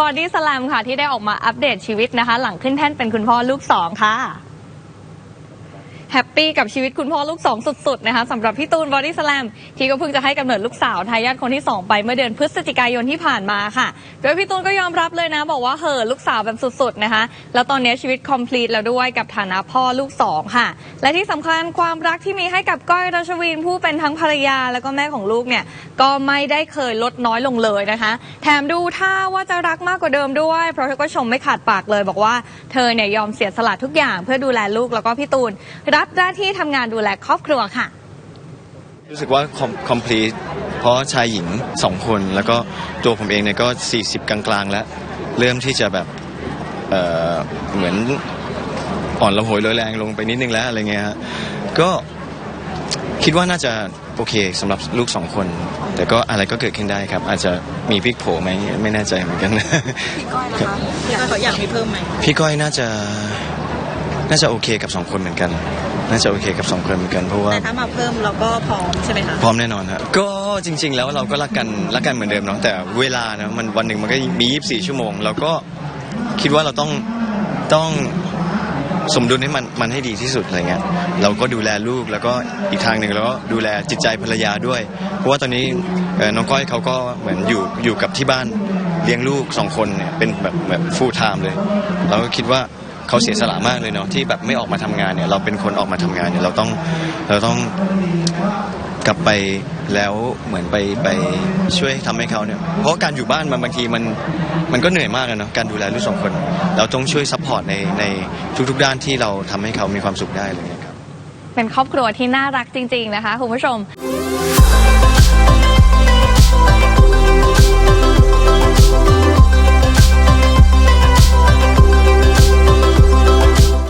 บอดี้สแลมค่ะที่ได้ออกมาอัปเดตชีวิตนะคะ หลังขึ้นแท่นเป็นคุณพ่อลูกสองค่ะ แฮปปี้กับชีวิตคุณพ่อลูกสองสุดๆนะคะสำหรับพี่ตูนบอดี้ส a ลมที่ก็เพิ่งจะให้กำเนิดลูกสาวทายาทคนที่ 2 ไปเมื่อเดือนพฤศจิกายนที่ผ่านมาค่ะ โดยพี่ตูนก็ยอมรับเลยนะ บอกว่าเห่อลูกสาวแบบสุดๆนะคะ แล้วตอนนี้ชีวิตคอมพลีทแล้วด้วยกับฐานะพ่อลูกสองค่ะ และที่สำคัญความรักที่มีให้กับก้อยรัชวินผู้เป็นทั้งภรรยาแล้วก็แม่ของลูกเนี่ยก็ไม่ได้เคยลดน้อยลงเลยนะคะ แถมดูท่าว่าจะรักมากกว่าเดิมด้วย เพราะเธอก็ชมไม่ขาดปากเลย บอกว่าเธอเนี่ยยอมเสียสละทุกอย่างเพื่อดูแลลูกแล้วก็พี่ตูนรับหน้าที่ทำงานดูแลครอบครัวค่ะ รู้สึกว่า complete เพราะชายหญิงสองคนแล้วก็ตัวผมเองเนี่ยก็ 40 กลางๆ แล้ว เริ่มที่จะแบบเอ่อเหมือนอ่อนระหวยเรอยแรงลงไปนิดนึงแล้วอะไรเงี้ยฮะก็คิดว่าน่าจะโอเคสำหรับลูกสองคน แต่ก็อะไรก็เกิดขึ้นได้ครับ อาจจะมีพลิกโผไหมไม่แน่ใจเหมือนกันพี่ก้อยนะคะพี่ก้อยเขาอยากมีเพิ่มไหมพี่ก้อยน่าจะน่าจะโอเคกับสองคนเหมือนกัน น่าจะโอเคกับสองคนเหมือนกันเพราะว่าแต่ถ้ามาเพิ่มเราก็พร้อมใช่ไหมคะพร้อมแน่นอนครับก็จริง ๆ แล้วเราก็รักกันรักกันเหมือนเดิมเนาะแต่เวลานะมันวันหนึ่งมันก็มี 24 ชั่วโมง เราก็คิดว่าเราต้องต้องสมดุลให้มันมันให้ดีที่สุดอะไรเงี้ยเราก็ดูแลลูกแล้วก็อีกทางหนึ่งเราก็ดูแลจิตใจภรรยาด้วย เพราะว่าตอนนี้เอ่อน้องก้อยเขาก็เหมือนอยู่อยู่กับที่บ้านเลี้ยงลูกสองคนเนี่ยเป็นแบบแบบ full time เลย เราก็คิดว่า เขาเสียสละมากเลยเนาะที่แบบไม่ออกมาทำงานเนี่ยเราเป็นคนออกมาทำงานเนี่ยเราต้องเราต้องกลับไปแล้วเหมือนไปไปช่วยทำให้เขาเนี่ยเพราะการอยู่บ้านมันบางทีมันมันก็เหนื่อยมากอะเนาะการดูแลลูกสองคน เราต้องช่วยซัพพอร์ตในในทุกๆด้านที่เราทำให้เขามีความสุขได้เลยครับเป็นครอบครัวที่น่ารักจริง ๆ นะคะคุณผู้ชม